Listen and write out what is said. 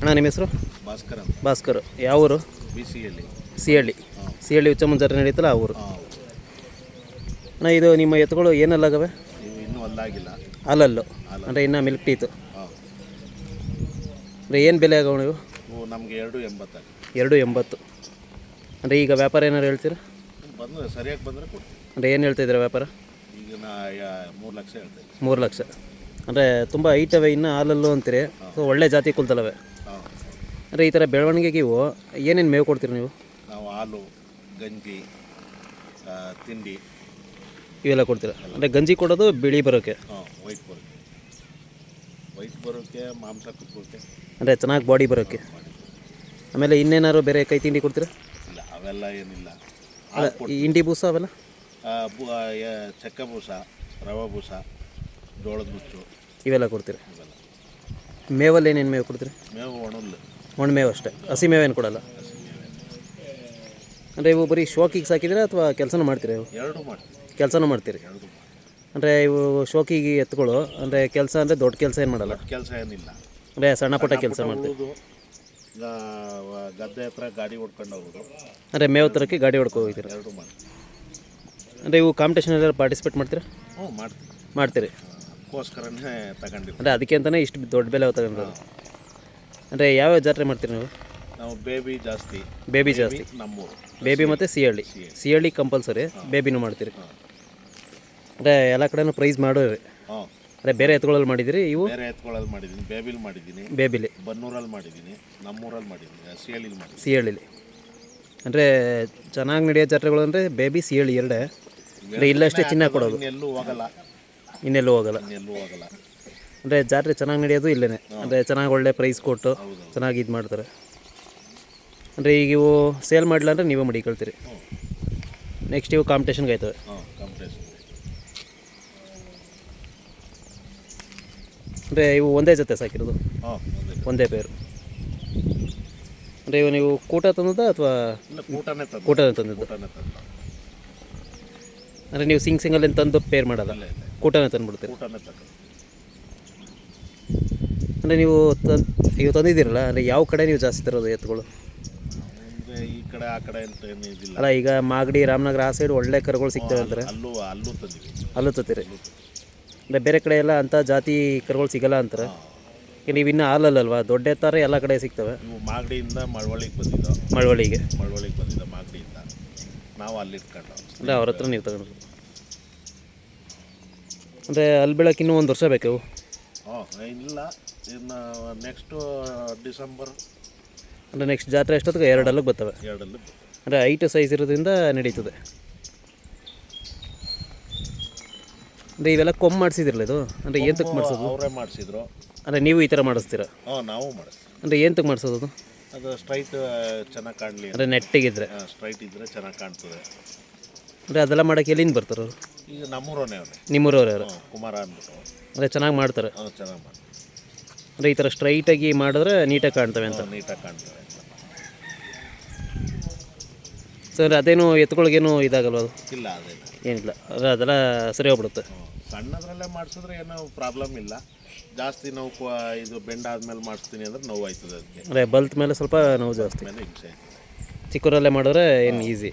ಅಣ್ಣ ನಿಮ್ಮ ಹೆಸರು? ಭಾಸ್ಕರ ಭಾಸ್ಕರ್. ಯಾವ ಊರು ಸಿ ಹಳ್ಳಿ ಸಿಹಳ್ಳಿ. ಸಿಹಳ್ಳಿ ಉಚ್ಚ ಮುಂಜಾನೆ ನಡೀತಲ್ಲ ಆ ಊರು? ಅಣ್ಣ ಇದು ನಿಮ್ಮ ಎತ್ತುಗಳು ಏನಲ್ಲಾಗವೆ ಇವು ಇನ್ನೂ ಅಲ್ಲಾಗಿಲ್ಲ. ಅಲ್ಲಲ್ಲು. ಅಂದರೆ ಇನ್ನೂ ಮಿಲ್ಕ್ ಟೀತು. ಅಂದರೆ ಏನು ಬೆಲೆ ಆಗವ ನೀವು ಇವು ನಮಗೆ ಎರಡು ಎಂಬತ್ತಾಗಿ ಎರಡು ಎಂಬತ್ತು. ಅಂದರೆ ಈಗ ವ್ಯಾಪಾರ ಏನಾರು ಹೇಳ್ತೀರಾ? ಬಂದು ಸರಿಯಾಗಿ ಬಂದರೆ ಕೊಡ್ತೀವಿ ಅಂದರೆ ಏನು ಹೇಳ್ತಾ ಇದ್ದೀರಾ ವ್ಯಾಪಾರ? ಈಗ ನಾ ಮೂರು ಲಕ್ಷ ಹೇಳ್ತೀನಿ ಮೂರು ಲಕ್ಷ. ಅಂದರೆ ತುಂಬ ಐಟವೆ ಇನ್ನೂ ಹಾಲಲ್ಲೂ ಅಂತೀರಿ. ಸೊ ಒಳ್ಳೆ ಜಾತಿ ಕುಲ್ತಲವೆ ಹಾಂ. ಅಂದರೆ ಈ ಥರ ಬೆಳವಣಿಗೆಗೆ ಇವು ಏನೇನು ಮೇವು ಕೊಡ್ತೀರಿ ನೀವು? ನಾವು ಹಾಲು ಗಂಜಿ ಆ, ತಿಂಡಿ. ಇವೆಲ್ಲ ಕೊಡ್ತೀರಾ? ಅಂದರೆ ಗಂಜಿ ಕೊಡೋದು ಬಿಳಿ ಬರೋಕ್ಕೆ ಹಾಂ ವೈಟ್ ಬರೋಕ್ಕೆ ವೈಟ್ ಬರೋಕ್ಕೆ ಮಾಂಸ ಅಂದರೆ ಚೆನ್ನಾಗಿ ಬಾಡಿ ಬರೋಕ್ಕೆ ಆಮೇಲೆ ಇನ್ನೇನಾದ್ರು ಬೇರೆ ಕೈ ತಿಂಡಿ ಕೊಡ್ತೀರಾ? ಇಲ್ಲ ಅವೆಲ್ಲ ಏನಿಲ್ಲ. ಅಲ್ಲ ಈ ಇಂಡಿ ಬೂಸ ಅವೆಲ್ಲ? ಆ, ಬು- ಆ, ಯ- ಚಕ್ಕ ಬೂಸ ರವೆ ಬೂಸ ಜೋಳದ ಮುಚ್ಚು ಇವೆಲ್ಲ ಕೊಡ್ತೀರಾ? ಇವೆಲ್ಲ. ಮೇವಲ್ಲಿ ಏನೇನು ಮೇವು ಕೊಡ್ತೀರಿ? ಮೇವು ಒಣಲ್ಲು ಒಣ ಮೇವು ಅಷ್ಟೇ. ಹಸಿ ಮೇವೇನು ಕೊಡಲ್ಲ? ಅಂದರೆ ಇವು ಬರೀ ಶೋಕಿಗೆ ಸಾಕಿದ್ದೀರಾ ಅಥವಾ ಕೆಲಸನೂ ಮಾಡ್ತೀರಾ ಇವು? ಎರಡು ಮಾಡ್ತೀವಿ. ಕೆಲಸನೂ ಮಾಡ್ತೀರಿ? ಎರಡು ಮಾಡ್ತೀವಿ. ಅಂದರೆ ಇವು ಶೋಕಿಗೆ ಎತ್ತುಗಳು ಅಂದರೆ ಕೆಲಸ ಅಂದರೆ ದೊಡ್ಡ ಕೆಲಸ ಏನು ಮಾಡಲ್ಲ? ಕೆಲಸ ಏನಿಲ್ಲ. ಅಂದರೆ ಸಣ್ಣ ಪುಟ್ಟ ಕೆಲಸ ಮಾಡ್ತೀವಿ. ಗದ್ದೆ ಹತ್ರ ಗಾಡಿ ಹೊಡ್ಕೊಂಡು ಹೋಗೋದು. ಅಂದರೆ ಮೇವು ತರಕ್ಕೆ ಗಾಡಿ ಹೊಡ್ಕೊ ಹೋಗ್ತೀರಾ? ಎರಡು ಮಾಡ್ತೀವಿ ಅಂದರೆ ಇವು ಕಾಂಪಿಟೇಷನ್ ಎಲ್ಲ ಪಾರ್ಟಿಸಿಪೇಟ್ ಮಾಡ್ತೀರಾ? ಹ್ಞೂ ಮಾಡ್ತೀವಿ. ಮಾಡ್ತೀರಿ. ಅದಕ್ಕೋಸ್ಕರನೇ ತಗೊಂಡಿದ್ದೀವಿ ಅಂದರೆ ಅದಕ್ಕೆ ಅಂತಲೇ ಇಷ್ಟು ದೊಡ್ಡ ಬೆಲೆ ತಗೊಂಡ್ರು ಅಂದರೆ. ಯಾವ್ಯಾವ ಜಾತ್ರೆ ಮಾಡ್ತೀರಿ ನೀವು? ನಾವು ಬೇಬಿ ಜಾಸ್ತಿ. ಬೇಬಿ ಜಾಸ್ತಿ. ನಮ್ಮೂರು. ಬೇಬಿ ಮತ್ತು ಸಿಹಳ್ಳಿ ಸಿಹಳ್ಳಿ ಕಂಪಲ್ಸರಿ ಬೇಬಿನೂ ಮಾಡ್ತೀರಿ. ಅಂದರೆ ಎಲ್ಲ ಕಡೆನೂ ಪ್ರೈಸ್ ಮಾಡೋರಿ. ಹಾಂ. ಅದೇ ಬೇರೆ ಎತ್ತುಗಳಲ್ಲಿ ಮಾಡಿದಿರಿ ಇವು? ಬೇರೆ ಎತ್ಕೊಳ್ಳೋದು ಮಾಡಿದ್ದೀನಿ ಬೇಬಿಲಿ ಮಾಡಿದ್ದೀನಿ ಬೇಬಿಲಿ ಬನ್ನೂರಲ್ಲಿ ಮಾಡಿದ್ದೀನಿ ನಮ್ಮೂರಲ್ಲಿ ಮಾಡಿದ್ದೀನಿ ಸಿಹಳಿಲಿ ಮಾಡಿದ್ದೀನಿ ಸಿಹಳ್ಳಿಲಿ. ಅಂದರೆ ಚೆನ್ನಾಗಿ ನಡೆಯೋ ಜಾತ್ರೆಗಳು ಅಂದರೆ ಬೇಬಿ ಸಿಹಳ್ಳಿ ಎರಡೇ. ಅಂದರೆ ಇಲ್ಲಷ್ಟೇ ಚಿನ್ನ ಕೊಡೋದು. ಇನ್ನೆಲ್ಲೂ ಹೋಗಲ್ಲ. ಇನ್ನೆಲ್ಲೂ ಹೋಗಲ್ಲ. ಎಲ್ಲೂ ಹೋಗಲ್ಲ. ಅಂದರೆ ಜಾತ್ರೆ ಚೆನ್ನಾಗಿ ನಡೆಯೋದು ಇಲ್ಲೇ ಅಂದರೆ ಚೆನ್ನಾಗಿ ಒಳ್ಳೆ ಪ್ರೈಸ್ ಕೊಟ್ಟು ಚೆನ್ನಾಗಿ ಇದು ಮಾಡ್ತಾರೆ. ಅಂದರೆ ಈಗ ಇವು ಸೇಲ್ ಮಾಡಲಿಲ್ಲ ಅಂದರೆ ನೀವೇ ಮಡಿಕೊಳ್ತೀರಿ. ನೆಕ್ಸ್ಟ್ ಇವು ಕಾಂಪಿಟೇಷನ್ಗೆ ಆಯ್ತವೆ ಹಾಂ ಕಾಂಪಿಟೇಷನ್ ಅಂದರೆ ಇವು ಒಂದೇ ಜೊತೆ ಸಾಕಿರೋದು ಹಾಂ ಒಂದೇ ಪೇರು ಅಂದರೆ ಇವು ನೀವು ಕೂಟ ತಂದದ ಅಥವಾ ಕೂಟನೇ ತಂದು. ಕೂಟನೇ ತಂದಿದ್ದು? ತಂದು. ಅಂದರೆ ನೀವು ಸಿಂಗ್ ಸಿಂಗಲ್ ಏನು ತಂದು ಪೇರ್ ಮಾಡಲ್ಲ? ಅಲ್ಲೇ ಕೂಟನೇ ತಂದುಬಿಡ್ತೀರಿ? ತಂದು. ಅಂದರೆ ನೀವು ತನ್ ನೀವು ತಂದಿದ್ದೀರಲ್ಲ ಅಂದರೆ ಯಾವ ಕಡೆ ನೀವು ಜಾಸ್ತಿ ತರೋದು ಎತ್ತುಗಳು? ಅಂದ್ರೆ ಈ ಕಡೆ ಆ ಕಡೆ ಅಂತ ಏನು ಇದಿಲ್ಲ. ಅಲ್ಲ ಈಗ ಮಾಗಡಿ ರಾಮನಗರ ಆ ಸೈಡ್ ಒಳ್ಳೆ ಕರುಗಳು ಸಿಗ್ತವೆ ಅಂದರೆ ಅಲ್ಲೂ ಅಲ್ಲೂ ತಂದಿವಿ ಅಲ್ಲೂ ತತ್ತೀರಿ. ಅಂದರೆ ಬೇರೆ ಕಡೆ ಎಲ್ಲ ಅಂಥ ಜಾತಿ ಕರುಗಳು ಸಿಗಲ್ಲ ಅಂತಾರೆ. ನೀವು ಇನ್ನೂ ಹಾಲಲ್ಲಲ್ವಾ? ದೊಡ್ಡ ಎತ್ತಾರೆ ಎಲ್ಲ ಕಡೆ ಸಿಗ್ತವೆ. ಇವು ಮಾಗಡಿಯಿಂದ ಮಳವಳ್ಳಿಗೆ ಬಂದಿದ್ದೋ? ಮಳವಳ್ಳಿಗೆ. ಮಳವಳ್ಳಿಗೆ ಬಂದಿದ್ದ ಮಾಗಡಿಯಿಂದ. ನಾವು ಅಲ್ಲಿ ಇಟ್ಕೊಂಡು ಅಂದರೆ ಅವ್ರ ಹತ್ರ ನೀರು ತಗೊಂಡ್ರು. ಅಂದರೆ ಅಲ್ಲಿ ಬೆಳಕ್ಕೆ ಇನ್ನೂ ಒಂದು ವರ್ಷ ಬೇಕು. ಹಾಂ ಇಲ್ಲ. ಇನ್ನು ನೆಕ್ಸ್ಟು ಡಿಸೆಂಬರ್ ಅಂದರೆ ನೆಕ್ಸ್ಟ್ ಜಾತ್ರೆ ಎಷ್ಟೊತ್ತಿಗೆ ಎರಡು ಅಲ್ಲಿಗೆ ಬರ್ತವೆ. ಎರಡಲ್ಲಿ ಅಂದರೆ ಐಟು ಸೈಜ್ ಇರೋದ್ರಿಂದ ನಡೀತದೆ. ಅಂದರೆ ಇವೆಲ್ಲ ಕೊಂಬ್ ಮಾಡಿಸಿದಿರಲ್ಲ ಇದು? ಅಂದರೆ ಏಂತಕ್ಕೆ ಮಾಡಿಸೋದು? ಅವರೇ ಮಾಡಿಸಿದ್ರು. ಅಂದರೆ ನೀವು ಈ ಥರ ಮಾಡಿಸ್ತೀರಾ? ಹಾಂ ನಾವು ಮಾಡಿಸ್ತೀವಿ. ಅಂದರೆ ಏಂತಕ್ಕೆ ಮಾಡಿಸೋದು ಅದು? ಅದು ಸ್ಟ್ರೈಟ್ ಚೆನ್ನಾಗಿ ಕಾಣಲಿ ಅಂದರೆ ನೆಟ್ಟಿಗಿದ್ರೆ? ಸ್ಟ್ರೈಟ್ ಇದ್ದರೆ ಚೆನ್ನಾಗಿ ಕಾಣ್ತದೆ. ಅಂದರೆ ಅದೆಲ್ಲ ಮಾಡೋಕ್ಕೆ ಎಲ್ಲಿಂದ ಬರ್ತಾರೆ ಅವರು? ಈಗ ನಮ್ಮೂರನೇ ಅವನೇ. ನಿಮ್ಮೂರವ್ರು ಯಾರು ಕುಮಾರ ಅಂದ್ಬಿಟ್ಟು. ಅಂದರೆ ಚೆನ್ನಾಗಿ ಮಾಡ್ತಾರೆ? ಹಾಂ ಚೆನ್ನಾಗಿ ಮಾಡ್ತಾರೆ. ಅಂದರೆ ಈ ಥರ ಸ್ಟ್ರೈಟಾಗಿ ಮಾಡಿದ್ರೆ ನೀಟಾಗಿ ಕಾಣ್ತವೆ ಅಂತ? ನೀಟಾಗಿ ಕಾಣ್ತದೆ ಅಂತ ಸರ್ ಅದೇನು ಎತ್ಕೊಳಗೇನು ಇದಾಗಲ್ಲ ಅದು? ಇಲ್ಲ ಅದೇನು. ಏನಿಲ್ಲ ಅದೇ ಅದೆಲ್ಲ ಸರಿ ಹೋಗ್ಬಿಡುತ್ತೆ. ಸಣ್ಣದ್ರಲ್ಲೇ ಮಾಡಿಸಿದ್ರೆ ಏನೋ ಪ್ರಾಬ್ಲಮ್ ಇಲ್ಲ. ಜಾಸ್ತಿ ನೋವು ಕ್ವ- ಇದು ಬೆಂಡ್ ಆದ್ಮೇಲೆ ಮಾಡಿಸ್ತೀನಿ ಅಂದ್ರೆ ನೋವು ಆಯ್ತದೆ ಅದಕ್ಕೆ. ಅಂದರೆ ಬಲ್ತ್ ಮೇಲೆ ಸ್ವಲ್ಪ ನೋವು ಜಾಸ್ತಿ. ಹಿಂಸೆ. ಚಿಕ್ಕೂರಲ್ಲೇ ಮಾಡಿದ್ರೆ ಏನು ಈಸಿ